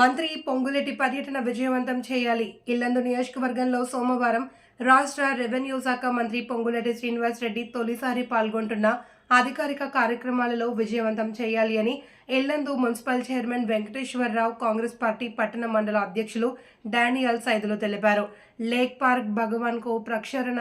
మంత్రి పొంగులేటి పర్యటన విజయవంతం చేయాలి. ఇల్లందు నియోజకవర్గంలో సోమవారం రాష్ట్ర రెవెన్యూ శాఖ మంత్రి పొంగులేటి శ్రీనివాస్ రెడ్డి తొలిసారి పాల్గొంటున్న అధికారిక కార్యక్రమాలలో విజయవంతం చేయాలి అని Yellandu municipal chairman Venkateswara Rao Congress party పట్టణ మండల అధ్యక్షులు డానియల్ సైదులు తెలిపారు. లేక్ పార్క్ భగవాన్కు ప్రక్షరణ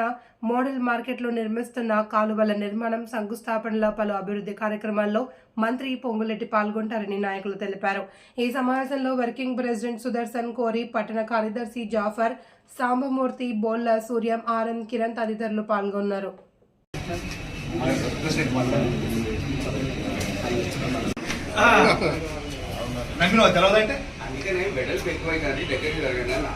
మోడల్ మార్కెట్లో నిర్మిస్తున్న కాలువల నిర్మాణం శంకుస్థాపనల పలు అభివృద్ధి కార్యక్రమాల్లో మంత్రి పొంగులెట్టి పాల్గొంటారని నాయకులు తెలిపారు. ఈ సమావేశంలో వర్కింగ్ ప్రెసిడెంట్ సుదర్శన్ కోరి పట్టణ కార్యదర్శి జాఫర్ సాంబమూర్తి బోల్ల సూర్యం ఆర్ఎం కిరణ్ తదితరులు పాల్గొన్నారు. నమ్మిన తెలవదంటే అందుకనే వెడల్పు ఎక్కువై కానీ దగ్గరికి జరగండి అన్న.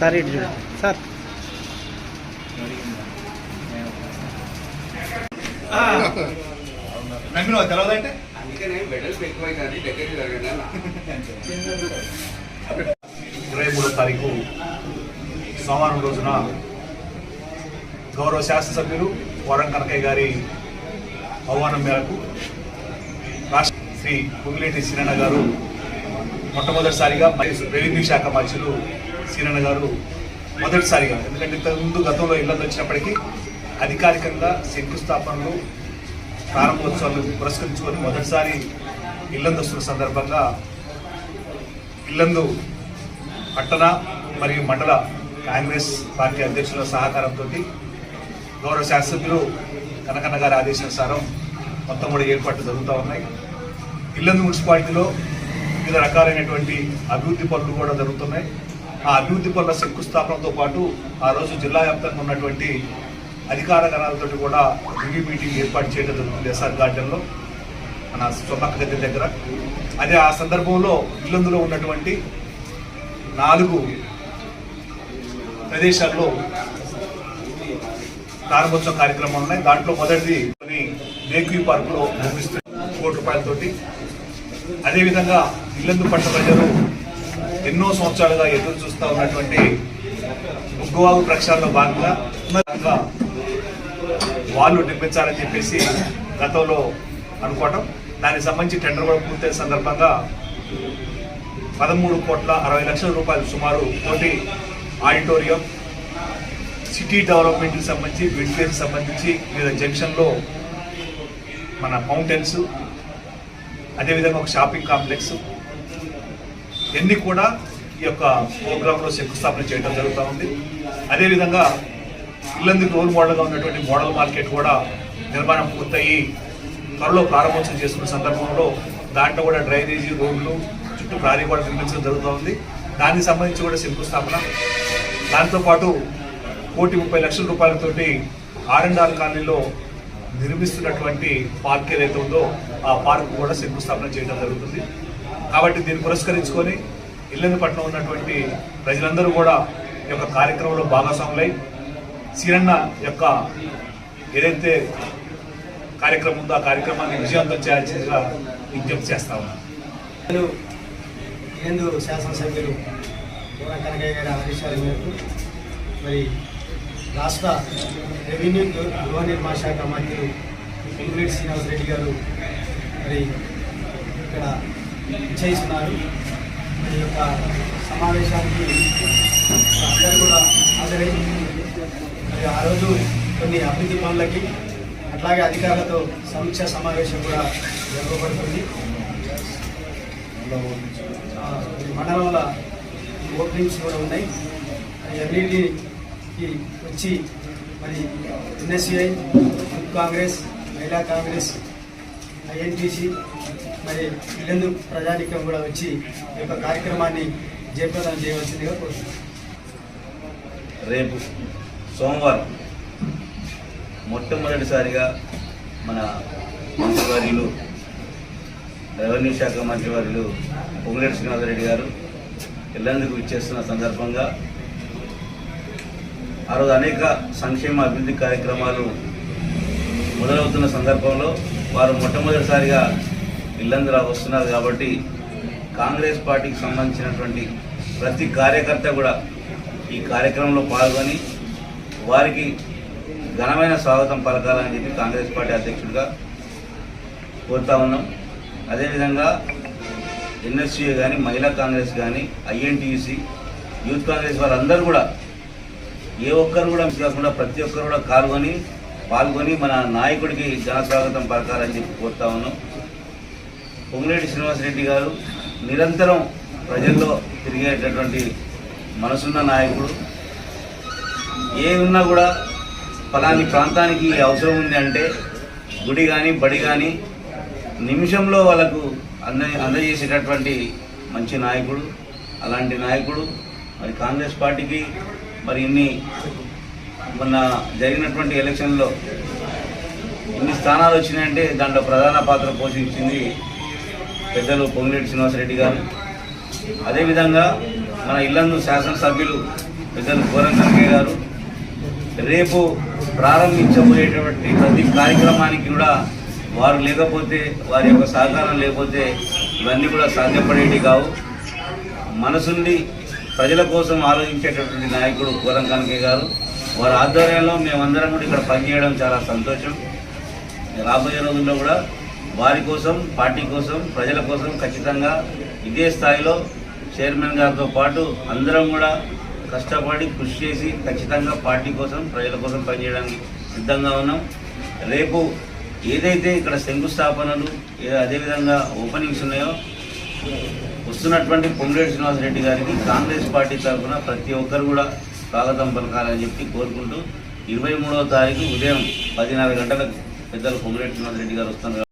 సార్ ఇటు చూడండి సార్. నమ్మిన తెలవదంటే అందుకనే దగ్గరికి జరగండి ఇరవై మూడో తారీఖు సోమవారం రోజున గౌరవ శాసనసభ్యులు వరం కనకయ్య గారి ఆహ్వానం మేరకు రాష్ట్ర శ్రీ పుగిలేటి సీనన్న గారు మొట్టమొదటిసారిగా రెవెన్యూ శాఖ మంత్రులు సీనన్న గారు మొదటిసారిగా ఎందుకంటే ఇంతకు ముందు గతంలో ఇళ్ళకి వచ్చినప్పటికీ అధికారికంగా శంకుస్థాపనలు ప్రారంభోత్సవాలు పురస్కరించుకొని మొదటిసారి ఇల్లందు వస్తున్న సందర్భంగా ఇల్లందు పట్టణ మరియు మండల కాంగ్రెస్ పార్టీ అధ్యక్షుల సహకారంతో గౌరవ శాసకులు కనకన్న గారి ఆదేశానుసారం మొత్తం కూడా ఏర్పాట్లు జరుగుతూ ఉన్నాయి. ఇల్లందు మున్సిపాలిటీలో వివిధ రకాలైనటువంటి అభివృద్ధి పనులు కూడా జరుగుతున్నాయి. ఆ అభివృద్ధి పనుల శంకుస్థాపనతో పాటు ఆ రోజు జిల్లా వ్యాప్తంగా ఉన్నటువంటి అధికార గణాలతో కూడా రివ్యూ మీటింగ్ ఏర్పాటు చేయడం జరుగుతుంది ఎస్ఆర్ గార్డెన్లో మన సొమ్మక్క గద్దె దగ్గర. అదే ఆ సందర్భంలో ఇల్లందులో ఉన్నటువంటి నాలుగు ప్రదేశాల్లో ప్రారంభోత్సవ కార్యక్రమాలు ఉన్నాయి. దాంట్లో మొదటిది నేక్వీ పార్కులో నిర్మిస్తున్న కోటి రూపాయలతోటి. అదేవిధంగా ఇల్లందు పట్ల ప్రజలు ఎన్నో సంవత్సరాలుగా ఎదురు చూస్తూ ఉన్నటువంటి ముగ్గువాగు ప్రక్షాళనలో భాగంగా వాళ్ళు నిర్మించాలని చెప్పేసి గతంలో అనుకోవటం. దానికి సంబంధించి టెండర్ కూడా పూర్తయిన సందర్భంగా పదమూడు కోట్ల అరవై లక్షల రూపాయలు సుమారు కోటి ఆడిటోరియం సిటీ డెవలప్మెంట్కి సంబంధించి వెంటిలేషన్ సంబంధించి వివిధ జంక్షన్లో మన మౌంటైన్స్ అదేవిధంగా ఒక షాపింగ్ కాంప్లెక్స్ ఇవన్నీ కూడా ఈ యొక్క ప్రోగ్రాంలో శంకుస్థాపన చేయడం జరుగుతూ ఉంది. అదేవిధంగా ఇల్లందుకు రోల్ మోడల్గా ఉన్నటువంటి మోడల్ మార్కెట్ కూడా నిర్మాణం పూర్తయి త్వరలో ప్రారంభోత్సవం చేసుకున్న సందర్భంలో దాంట్లో కూడా డ్రైనేజీ రోడ్లు చుట్టూ ప్రారీ కూడా నిర్మించడం జరుగుతూ ఉంది. దానికి సంబంధించి కూడా శంకుస్థాపన. దాంతోపాటు కోటి ముప్పై లక్షల రూపాయలతోటి ఆర్ అండ్ ఆర్ కాలనీలో నిర్మిస్తున్నటువంటి పార్క్ ఏదైతే ఉందో ఆ పార్క్ కూడా శంకుస్థాపన చేయడం జరుగుతుంది. కాబట్టి దీన్ని పురస్కరించుకొని ఇల్లందుపట్నం ఉన్నటువంటి ప్రజలందరూ కూడా ఈ యొక్క కార్యక్రమంలో భాగస్వాములై సీరన్న యొక్క ఏదైతే కార్యక్రమం ఉందో ఆ కార్యక్రమాన్ని విజయవంతం చేయాల్సిందిగా విజ్ఞప్తి చేస్తా ఉన్నాను నేను శాసనసభ్యులు పూర్ణ కనకయ్య గారి ఆదేశాల మేరకు మరి రాష్ట్ర రెవెన్యూ గృహ నిర్మాణ శాఖ మంత్రులు ఇంగ్లీడ్ శ్రీనివాస్ రెడ్డి గారు మరి ఇక్కడ నిశ్చయిస్తున్నారు మరి ఈ యొక్క సమావేశానికి అందరూ కూడా హాజరై మరి ఆ రోజు కొన్ని అభివృద్ధి పనులకి అట్లాగే అధికారులతో సమీక్ష సమావేశం కూడా జరగబడుతుంది. మండలంలో ఓపెనింగ్స్ కూడా ఉన్నాయి. అన్నిటికి వచ్చి మరి ఎన్ఎస్సిఐ యూత్ కాంగ్రెస్ మహిళా కాంగ్రెస్ ఐఎన్టీసీ మరి ఇల్లెందు ప్రజానికం కూడా వచ్చి ఈ యొక్క కార్యక్రమాన్ని జయప్రదం చేయవలసిందిగా కోరుతున్నాను రేపు సోమవారం మొట్టమొదటిసారిగా మన మంత్రివర్యులు రెవెన్యూ శాఖ మంత్రివర్యులు పొంగులేటి శ్రీనివాసరెడ్డి గారు ఇల్లందుకు ఇచ్చేస్తున్న సందర్భంగా ఆ రోజు అనేక సంక్షేమ అభివృద్ధి కార్యక్రమాలు మొదలవుతున్న సందర్భంలో వారు మొట్టమొదటిసారిగా ఇల్లందులా వస్తున్నారు కాబట్టి కాంగ్రెస్ పార్టీకి సంబంధించినటువంటి ప్రతి కార్యకర్త కూడా ఈ కార్యక్రమంలో పాల్గొని వారికి ఘనమైన స్వాగతం పలకాలని చెప్పి కాంగ్రెస్ పార్టీ అధ్యక్షుడిగా కోరుతా ఉన్నాం. అదేవిధంగా ఎన్ఎస్సీఏ కానీ మహిళా కాంగ్రెస్ కానీ ఐఎన్టీయూసీ యూత్ కాంగ్రెస్ వారందరూ కూడా ఏ ఒక్కరు కూడా కాకుండా ప్రతి ఒక్కరు కూడా పాల్గొని పాల్గొని మన నాయకుడికి ఘన స్వాగతం పలకాలని చెప్పి కోరుతా ఉన్నాం. పొంగిరెడ్డి శ్రీనివాసరెడ్డి గారు నిరంతరం ప్రజల్లో తిరిగేటటువంటి మనసున్న నాయకుడు. ఏమున్నా ఉన్నా కూడా ఫలాని ప్రాంతానికి అవసరం ఉంది అంటే గుడి కానీ బడి కానీ నిమిషంలో వాళ్ళకు అంద అందజేసేటటువంటి మంచి నాయకుడు అలాంటి నాయకుడు మరి కాంగ్రెస్ పార్టీకి మరి ఇన్ని మొన్న జరిగినటువంటి ఎలక్షన్లో ఇన్ని స్థానాలు వచ్చినాయంటే దాంట్లో ప్రధాన పాత్ర పోషించింది పెద్దలు పొంగిరెడ్డి శ్రీనివాసరెడ్డి గారు. అదేవిధంగా మన ఇల్లందు శాసనసభ్యులు పెద్దలు కోరం గారు రేపు ప్రారంభించబోయేటువంటి ప్రతి కార్యక్రమానికి కూడా వారు లేకపోతే వారి యొక్క సహకారం లేకపోతే ఇవన్నీ కూడా సాధ్యపడేవి కావు. మనసుండి ప్రజల కోసం ఆలోచించేటటువంటి నాయకుడు కోరం కనకే గారు. వారి ఆధ్వర్యంలో మేమందరం కూడా ఇక్కడ పనిచేయడం చాలా సంతోషం. రాబోయే రోజుల్లో కూడా వారి కోసం పార్టీ కోసం ప్రజల కోసం ఖచ్చితంగా ఇదే స్థాయిలో చైర్మన్ గారితో పాటు అందరం కూడా కష్టపడి కృషి చేసి ఖచ్చితంగా పార్టీ కోసం ప్రజల కోసం పనిచేయడానికి సిద్ధంగా ఉన్నాం. రేపు ఏదైతే ఇక్కడ శంకుస్థాపనలు అదేవిధంగా ఓపెనింగ్స్ ఉన్నాయో వస్తున్నటువంటి పొంగులేటి శ్రీనివాసరెడ్డి గారికి కాంగ్రెస్ పార్టీ తరఫున ప్రతి ఒక్కరు కూడా స్వాగతం పలకాలని చెప్పి కోరుకుంటూ ఇరవై మూడవ తారీఖు ఉదయం పదిన్నర గంటలకు పెద్దలు పొంగులేటి శ్రీనివాసరెడ్డి గారు వస్తున్నారు.